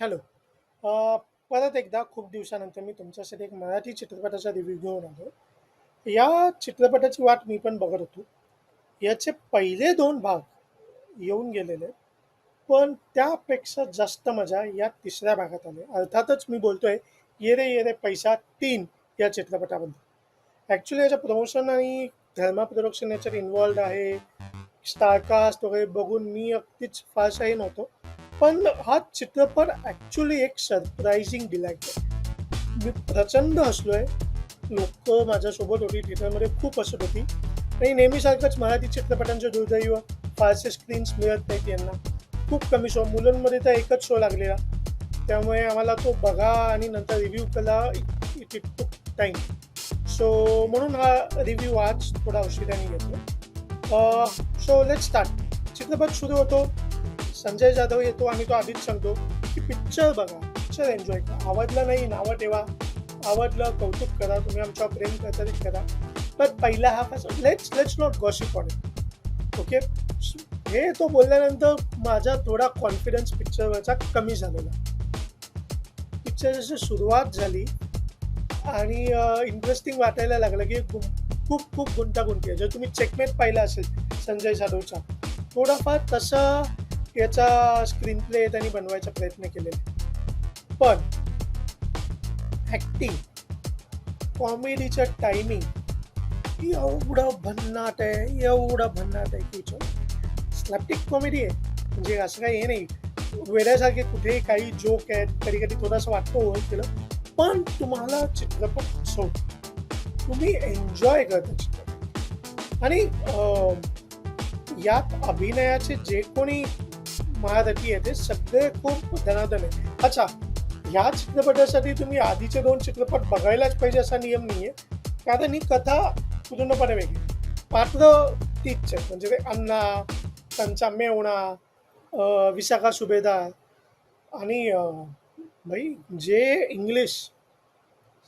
Hello. परत एकदा खूप दिवसानंतर मी तुमच्यासाठी एक मराठी चित्रपटाचा रिव्ह्यू घेऊन आलो. या चित्रपटाची वाट मी पण बघत होतो. याचे पहिले दोन भाग येऊन गेलेले, पण त्यापेक्षा जास्त मजा या तिसऱ्या भागात आली. अर्थातच मी बोलतोय "ये रे ये रे पैसा तीन या चित्रपटाबद्दल. ॲक्च्युली याचं प्रमोशन आणि धर्मा प्रोडक्शन याच्यात इन्व्हॉल्व्ड आहे. स्टारकास्ट वगैरे बघून मी अगदीच फारसाही नव्हतो. पण हा चित्रपट ॲक्च्युली एक सरप्रायझिंग डिलाईट आहे. मी प्रचंड हसलोय. लोक माझ्यासोबत होती थिएटरमध्ये खूप हसत होती आणि नेहमीसारखंच मराठी चित्रपटांचं दुर्दैव फारसे स्क्रीन्स मिळत नाहीत यांना. खूप कमी शो मुलांमध्ये तर एकच शो लागलेला. त्यामुळे आम्हाला तो बघा आणि नंतर रिव्ह्यू करा it it took time. So म्हणून हा रिव्ह्यू आज थोडा उशिराने येतो सो लेट स्टार्ट. चित्रपट सुरू होतो. संजय जाधव येतो आणि तो आधीच सांगतो, की पिक्चर बघा, पिक्चर एन्जॉय करा. आवडलं नाही नावं ठेवा. आवडलं कौतुक करा. तुम्ही आमच्या प्रेम प्रचारित करा. पण पहिला हाफ असं let's let's not gossip on it. Okay. हे तो बोलल्यानंतर माझा थोडा कॉन्फिडन्स पिक्चरवरचा कमी झालेला. पिक्चरची सुरुवात झाली आणि इंटरेस्टिंग वाटायला लागलं, की खूप खूप खूप गुंतागुंती आहे. जर तुम्ही चेकमेट पाहिला असेल संजय जाधवचा, थोडाफार तसा याचा स्क्रीन प्ले त्यांनी बनवायचा प्रयत्न केलेला. पण ॲक्टिंग, कॉमेडीचं टायमिंग एवढं भन्नाट आहे, एवढं भन्नाट आहे की स्लॅप्टिक कॉमेडी आहे. म्हणजे असं काही हे नाही. वेड्यासारखे कुठेही काही जोक आहेत. कधी-कधी थोडंसं वाटतं हो केलं. पण तुम्हाला चित्रपट सो तुम्ही एन्जॉय करता चित्रपट. आणि यात अभिनयाचे जे कोणी महारथी आहे ते सगळे खूप धनाधन आहे अच्छा, ह्या चित्रपटासाठी तुम्ही आधीचे दोन चित्रपट बघायलाच पाहिजे असा नियम नाही आहे कारण ही कथा पूर्णपणे वेगळी आहे. पात्र तीच आहेत. म्हणजे ते अण्णा, त्यांचा मेवणा विशाखा सुभेदार आणि भाई जे इंग्लिश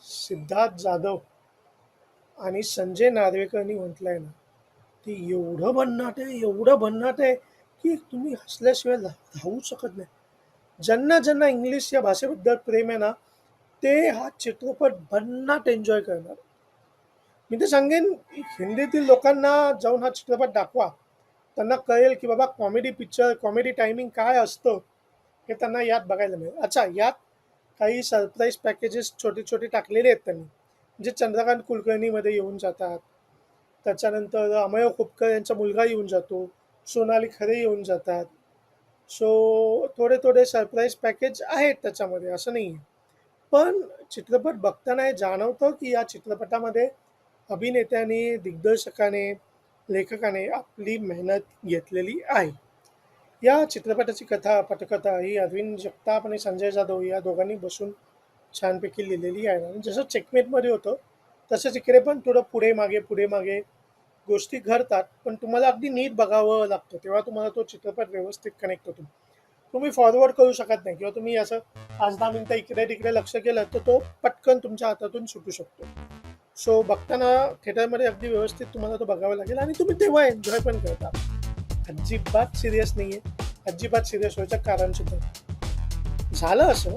सिद्धार्थ जाधव आणि संजय नार्वेकरनी म्हटलंय ना, ते एवढं भन्नाट आहे, एवढं भन्नाट आहे, की तुम्ही हसल्याशिवाय धावू राहू शकत नाही. ज्यांना ज्यांना इंग्लिश या भाषेबद्दल प्रेम आहे ना, ते हा चित्रपट भन्नाट एन्जॉय करणार. मी तर सांगेन हिंदीतील लोकांना जाऊन हा चित्रपट दाखवा. त्यांना कळेल, की बाबा कॉमेडी पिक्चर, कॉमेडी टायमिंग काय असतं, हे त्यांना यात बघायला मिळेल. अच्छा, यात काही सरप्राईज पॅकेजेस छोटे-छोटे टाकलेले आहेत त्यांनी. म्हणजे चंद्रकांत कुलकर्णीमध्ये येऊन जातात. त्याच्यानंतर अमय खोपकर यांचा मुलगा येऊन जातो. सोनाली खरे येऊन जातात. सो थोडे-थोडे सरप्राईज पॅकेज आहेत त्याच्यामध्ये, असं नाही आहे पण चित्रपट बघताना हे जाणवतं, की या चित्रपटामध्ये अभिनेत्याने, दिग्दर्शकाने, लेखकाने आपली मेहनत घेतलेली आहे. या चित्रपटाची कथा, पटकथा ही अरविंद जगताप आणि संजय जाधव या दोघांनी बसून छानपैकी लिहिलेली आहे. आणि जसं चेकमेटमध्ये होतं, तसंच इकडे पण थोडं पुढे-मागे, पुढे-मागे गोष्टी घडतात. पण तुम्हाला अगदी नीट बघावं लागतं. तेव्हा तुम्हाला तो चित्रपट व्यवस्थित कनेक्ट होतो. तुम्ही फॉरवर्ड करू शकत नाही किंवा तुम्ही असं पाच दहा मिनटं इकडे-तिकडे लक्ष केलं, तर तो पटकन तुमच्या हातातून सुटू शकतो. सो बघताना थिएटरमध्ये अगदी व्यवस्थित तुम्हाला तो बघावा लागेल आणि तुम्ही तेव्हा एन्जॉय पण करता. अजिबात सिरियस नाही आहे अजिबात सिरियस व्हायचं कारण सुद्धा झालं असं,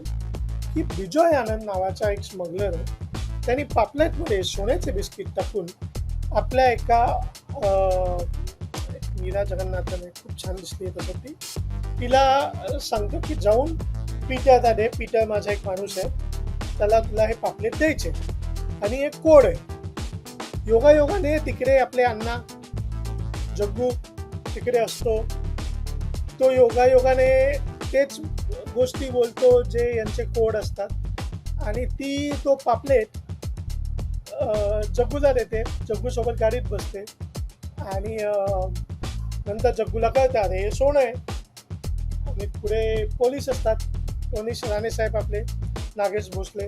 की बिजॉय आनंद नावाचा एक स्मगलर आहे. पापलेटमध्ये सोन्याचे बिस्किट टाकून आपल्या एका मीरा जगन्नाथन खूप छान दिसली तसं ती. तिला सांगतो, की जाऊन पीटर दादे पीटर माझा एक माणूस आहे. त्याला तुला हे पापलेट द्यायचे आणि एक कोड आहे. योगायोगाने तिकडे आपले अण्णा, जग्गू तिकडे असतो. तो योगायोगाने तेच गोष्टी बोलतो, जे यांचे कोड असतात आणि ती तो पापलेट जग्गूला देते. जग्गूसोबत गाडीत बसते आणि नंतर जग्गूला कळतं, अरे हे सोनं आहे. आणि पुढे पोलीस असतात. पोलीस राणेसाहेब आपले, नागेश भोसले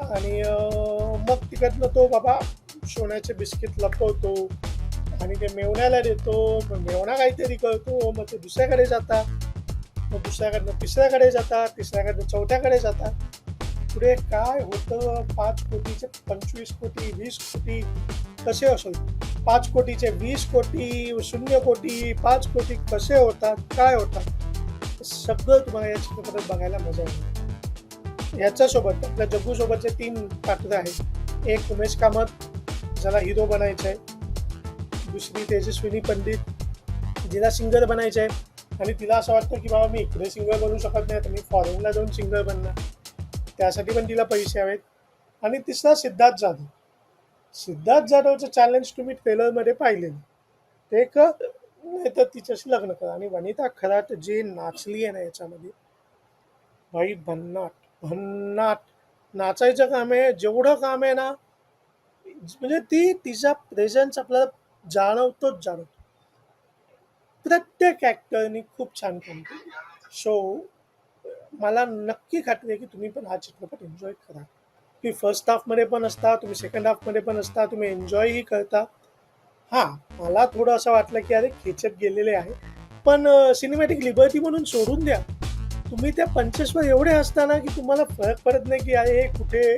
आणि मग तिकडनं तो बाबा सोन्याचे बिस्किट लपवतो आणि ते मेवण्याला देतो. मग मेवणा काहीतरी करतो. मग ते दुसऱ्याकडे जातात. मग दुसऱ्याकडनं तिसऱ्याकडे जातात. तिसऱ्याकडनं चौथ्याकडे जातात. पुढे काय होतं? पाच कोटीचे 25 कोटी, वीस कोटी कसे असून? पाच कोटीचे वीस कोटी, शून्य कोटी, पाच कोटी कसे होतात? काय होतात? सगळं तुम्हाला या चित्रपटात बघायला मजा येईल. याच्यासोबत आपल्या जग्गूसोबतचे तीन पात्र आहेत. एक उमेश कामत ज्याला हिरो बनायचं आहे. दुसरी तेजस्विनी पंडित जिला सिंगर बनायचं आहे. आणि तिला असं वाटतं की बाबा मी इकडे सिंगर बनू शकत नाही तर मी फॉरेनला जाऊन सिंगर बनणार. त्यासाठी पण तिला पैसे हवेत. आणि तिसरा सिद्धार्थ जाधव. सिद्धार्थ जाधवचं चॅलेंज तुम्ही ट्रेलरमध्ये पाहिलेलं. ते कर नाही तर तिच्याशी लग्न करा. आणि वनिता खरात जे नाचली आहे ना याच्यामध्ये. भाई भन्नाट भन्नाट. नाचायचं काम आहे. जेवढं काम आहे ना म्हणजे ती तिचा प्रेझेन्स आपल्याला जाणवतोच जाणवतो. प्रत्येक ॲक्टरनी खूप छान काम केलं. सो मला नक्की खात्री आहे की तुम्ही पण हा चित्रपट एन्जॉय करा. तुम्ही फर्स्ट हाफमध्ये पण असता तुम्ही सेकंड हाफमध्ये पण असता तुम्ही एन्जॉयही करता. हां मला थोडं असं वाटलं की अरे खेचत गेलेले आहे. पण सिनेमॅटिक लिबर्टी म्हणून सोडून द्या. तुम्ही त्या पंचेसवर एवढे असताना की तुम्हाला फरक पडत नाही की अरे हे कुठे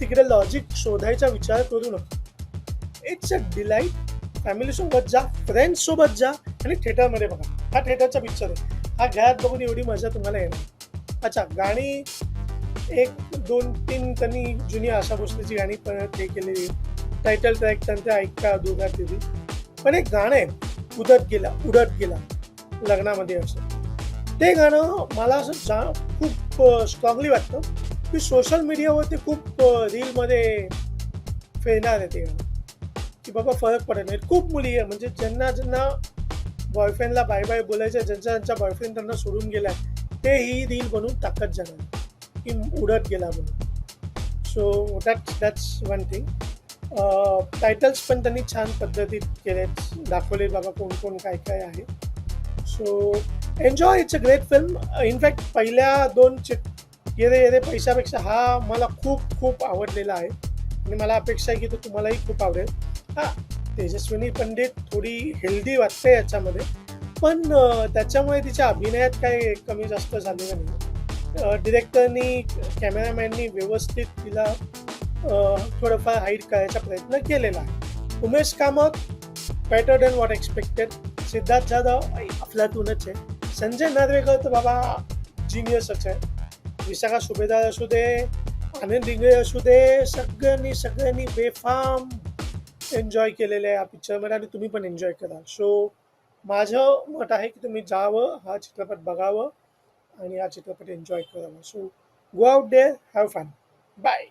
तिकडे लॉजिक शोधायचा विचार करू नका. इट्स अ डिलाईट फॅमिलीसोबत जा फ्रेंड्ससोबत जा आणि थिएटरमध्ये बघा. हा थिएटरचा पिक्चर आहे. हा घरात बघून एवढी मजा तुम्हाला येणार अच्छा गाणी एक दोन तीन त्यांनी जुनी आशा भोसलेची गाणी परत हे केलेली टायटल ट्रॅक त्यांचे ऐका दोघा दिली पण एक गाणं आहे उदत गेला उडत गेला लग्नामध्ये असं. ते गाणं मला असं जा खूप स्ट्रॉंगली वाटतं की सोशल मीडियावरती खूप रीलमध्ये फिरणार आहे ते गाणं. की बाबा फरक पडत नाही म्हणजे खूप मुली आहे. म्हणजे ज्यांना ज्यांना बॉयफ्रेंडला बाय बाय बोलायचं ज्यांचा ज्यांचा बॉयफ्रेंड त्यांना सोडून गेला आहे ही रील बनवून टाकत जाणार की उडत गेला म्हणून. So that's that's one thing titles पण त्यांनी छान पद्धतीत केलेत. दाखवले बाबा कोण कोण काय काय आहे. So enjoy it's a great film in fact पहिल्या दोन चित येरे येरे पैशापेक्षा हा मला खूप खूप आवडलेला आहे. आणि मला अपेक्षा आहे की तो तुम्हालाही खूप आवडेल. हां तेजस्विनी पंडित थोडी हेल्दी वाटते याच्यामध्ये. पण त्याच्यामुळे तिच्या अभिनयात काही कमी जास्त झालेलं नाही. डिरेक्टरनी कॅमेरामॅननी व्यवस्थित तिला थोडंफार हाईट करायचा प्रयत्न केलेला आहे. Umesh Kamat better than what expected Siddharth Jadhav अफलातूनच आहे. संजय नार्वेकर तर बाबा जिनियसच आहे. विशाखा सुभेदार असू दे आनंद इंगळे असू दे सगळ्यांनी सगळ्यांनी बेफाम एन्जॉय केलेलं आहे. या पिक्चरमध्ये आणि तुम्ही पण एन्जॉय करा सो माझं मत आहे की तुम्ही जावं हा चित्रपट बघावं आणि हा चित्रपट एन्जॉय करावा. So go out day have fun bye